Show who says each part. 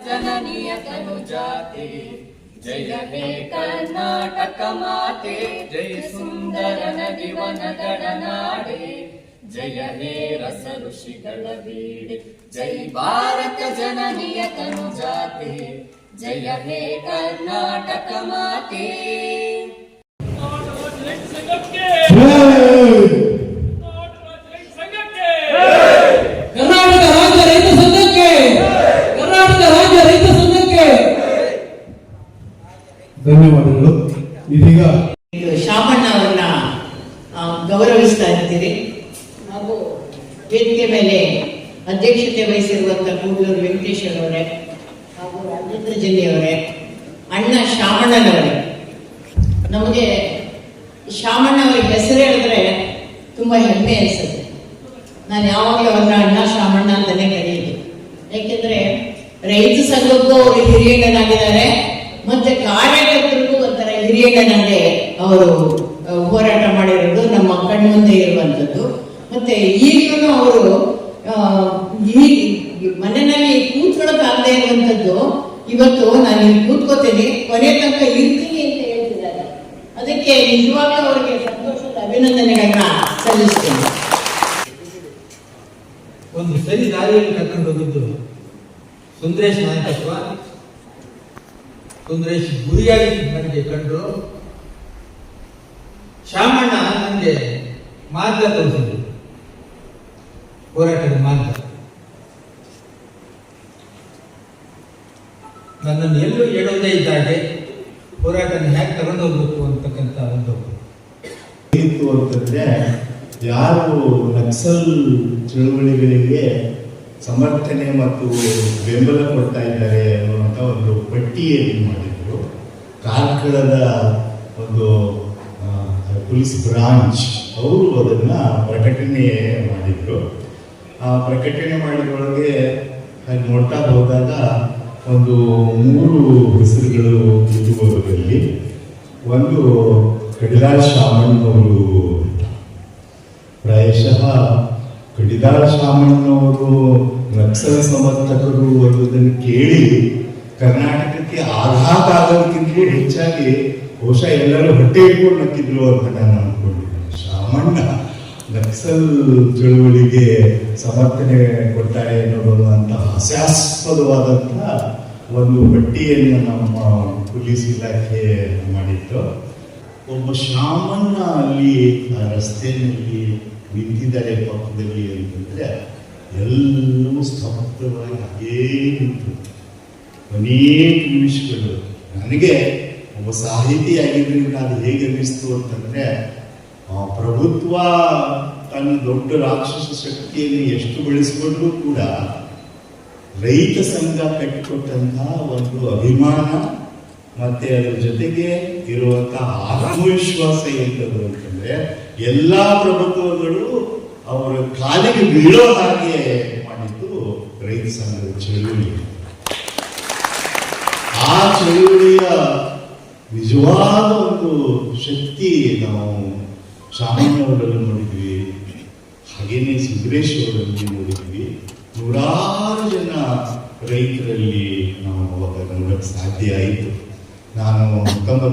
Speaker 1: जननियतनुजाते। जय हे कर्नाटक जय सुन्दरन जीवन जय मे
Speaker 2: रस ऋषिकल
Speaker 3: वीडे जय भारत जननीय जननियतनुजाते जय हे कर्णाटक
Speaker 4: माते ಇದೀಗ
Speaker 5: ಇದು ಶಾಮಣ್ಣ ಅವರನ್ನ ಗೌರವಿಸ್ತಾ ಇರ್ತೀರಿ. ಹಾಗೂ ವೇದಿಕೆ ಮೇಲೆ ಅಧ್ಯಕ್ಷತೆ ವಹಿಸಿರುವಂಥ ಕೂಡಲೂರು ವೆಂಕಟೇಶ್ವರ ಅವರೇ ಹಾಗೂ ರಾಜೇಂದ್ರ ಜಿಲ್ಲೆಯವರೇ ಅಣ್ಣ ಶಾಮಣ್ಣನವರೇ. ನಮಗೆ ಶಾಮಣ್ಣ ಅವರ ಹೆಸರು ಹೇಳಿದ್ರೆ ತುಂಬ ಹೆಮ್ಮೆ ಅನಿಸುತ್ತೆ. ನಾನು ಯಾವಾಗಲೂ ಅವ್ರನ್ನ ಅಣ್ಣ ಶಾಮಣ್ಣ ಅಂತಲೇ ಕರೆಯೋದು ಯಾಕೆಂದ್ರೆ ರೈತ ಸಂಘಕ್ಕೂ ಅವರು ಹಿರಿಯಣ್ಣನಾಗಿದ್ದಾರೆ ಹಿರಿಯಣ್ಣನಲ್ಲೇ ಅವರು ಹೋರಾಟ ಮಾಡಿರೋದು ನಮ್ಮ ಕಣ್ಮುಂದೆ ಇರುವಂಥದ್ದು. ಮತ್ತೆ ಈಗಲೂ ಅವರು ಈ ಮನೆಯಲ್ಲಿ ಕೂತ್ಕೊಳ್ಳೋಕ್ಕಾಗದೇ ಇರುವಂಥದ್ದು, ಇವತ್ತು ನಾನು ಇಲ್ಲಿ ಕೂತ್ಕೋತೀನಿ. ಕೊನೆ ತನಕ ಇರ್ತೀನಿ ಅಂತ ಹೇಳ್ತಿದ್ದಾರೆ. ಅದಕ್ಕೆ ನಿಜವಾಗ್ಲೂ ಅವರಿಗೆ ಸಂತೋಷದ ಅಭಿನಂದನೆಗಳನ್ನ ಸಲ್ಲಿಸ್ತೇನೆ.
Speaker 6: ಒಂದು ಸರಿ ದಾರಿಯಲ್ಲಿ ಕರ್ಕೊಂಡು ಹೋಗಿದ್ದು ಸುಂದರೇಶ್ ನಾಯಕತ್ವ ಸುಂದರೇಶ್ ಗುರಿಯಾಗಿ ನನಗೆ ಕಂಡ್ರು ಶಾಮಣ್ಣ ನನಗೆ ಮಾರ್ಗ ತೋರಿಸಿದ್ರು. ಹೋರಾಟದ ಮಾರ್ಗ. ನನ್ನನ್ನು ಎಲ್ಲೂ ಹೇಳೋದೇ ಇದ್ದಾಗೆ ಹೋರಾಟನ ಹೇಗೆ ತಗೊಂಡು ಹೋಗ್ಬೇಕು ಅಂತಕ್ಕಂಥ ಒಂದು
Speaker 4: ಏನಿತ್ತು ಅಂತಂದ್ರೆ ಯಾರು ನಕ್ಸಲ್ ಚಳುವಳಿಗಳಿಗೆ ಸಮರ್ಥನೆ ಮತ್ತು ಬೆಂಬಲ ಕೊಡ್ತಾ ಇದ್ದಾರೆ ಅನ್ನುವಂಥ ಒಂದು ಪಟ್ಟಿಯಲ್ಲಿ ಮಾಡಿದ್ರು. ಕಾರ್ಕಳದ ಒಂದು ಪೊಲೀಸ್ ಬ್ರಾಂಚ್ ಅವರು ಅದನ್ನು ಪ್ರಕಟಣೆ ಮಾಡಿದರು. ಆ ಪ್ರಕಟಣೆ ಮಾಡಿದೊಳಗೆ ನೋಡ್ತಾ ಹೋದಾಗ ಒಂದು ಮೂರು ಹೆಸರುಗಳು ಅದರಲ್ಲಿ ಒಂದು ಕಡಿಲಾಲ್ ಶಾಮಣ್ಣವರು ಪ್ರಾಯಶಃ ಕಡಿದಾಳ್ ಶಾಮಣ್ಣನವರು ನಕ್ಸಲ್ ಸಮರ್ಥಕರು ಅನ್ನೋದನ್ನು ಕೇಳಿ ಕರ್ನಾಟಕಕ್ಕೆ ಆಘಾತ ಆಗೋದಕ್ಕಿಂತಲೂ ಹೆಚ್ಚಾಗಿ ಬಹುಶಃ ಎಲ್ಲರೂ ಹೊಟ್ಟೆ ಇಟ್ಕೊಂಡು ನಕ್ಕಿದ್ರು ಅಂತ ನಾನು ಶಾಮಣ್ಣ ನಕ್ಸಲ್ ಚಳುವಳಿಗೆ ಸಮರ್ಥನೆ ಕೊಡ್ತಾರೆ ಅನ್ನೋದು ಅಂತ ಹಾಸ್ಯಾಸ್ಪದವಾದಂತಹ ಒಂದು ಪಟ್ಟಿಯನ್ನು ನಮ್ಮ ಪೊಲೀಸ್ ಇಲಾಖೆ ಮಾಡಿತ್ತು. ಒಬ್ಬ ಶಾಮಣ್ಣ ಅಲ್ಲಿ ಆ ರಸ್ತೆಯಲ್ಲಿ ನಿಂತಿದ್ದಾರೆ ಪಕ್ಕದಲ್ಲಿ ಅಂತಂದ್ರೆ ಎಲ್ಲವೂ ಸ್ತಬ್ಧವಾಗಿ ಹಾಗೇ ನಿಂತು. ಅನೇಕ ನಿಮಿಷಗಳು. ನನಗೆ ಒಬ್ಬ ಸಾಹಿತಿಯಾಗಿದ್ದರಿಂದ ಅದು ಹೇಗೆ ಅನ್ನಿಸ್ತು ಅಂತಂದ್ರೆ, ಆ ಪ್ರಭುತ್ವ ತನ್ನ ದೊಡ್ಡ ರಾಕ್ಷಸ ಶಕ್ತಿಯನ್ನು ಎಷ್ಟು ಬೆಳೆಸಿಕೊಂಡ್ರೂ ಕೂಡ ರೈತ ಸಂಘ ಕಟ್ಟಿಕೊಟ್ಟಂತಹ ಒಂದು ಅಭಿಮಾನ ಮತ್ತೆ ಅದ್ರ ಜೊತೆಗೆ ಇರುವಂತಹ ಆತ್ಮವಿಶ್ವಾಸ ಎಂಥದ್ದು ಅಂತಂದ್ರೆ ಎಲ್ಲಾ ಪ್ರಭುತ್ವಗಳು ಅವರ ಕಾಲಿಗೆ ಬೀಳೋ ಹಾಗೆ ಮಾಡಿದ್ದು ರೈತ ಸಂಘದ ಚಳುವಳಿ. ಆ ಚಳುವಳಿಯ ನಿಜವಾದ ಒಂದು ಶಕ್ತಿ ನಾವು ಶಾಮಣ್ಣವರಲ್ಲಿ ನೋಡಿದ್ವಿ. ಹಾಗೇನೆ ಸುಂದರೇಶ್ ನೋಡಿದ್ವಿ. ನೂರಾರು ಜನ ರೈತರಲ್ಲಿ ನಾವು ಅವಾಗ ನೋಡಕ್ಕೆ ಸಾಧ್ಯ ಆಯಿತು. ನಾನು ಹತ್ತೊಂಬತ್ತು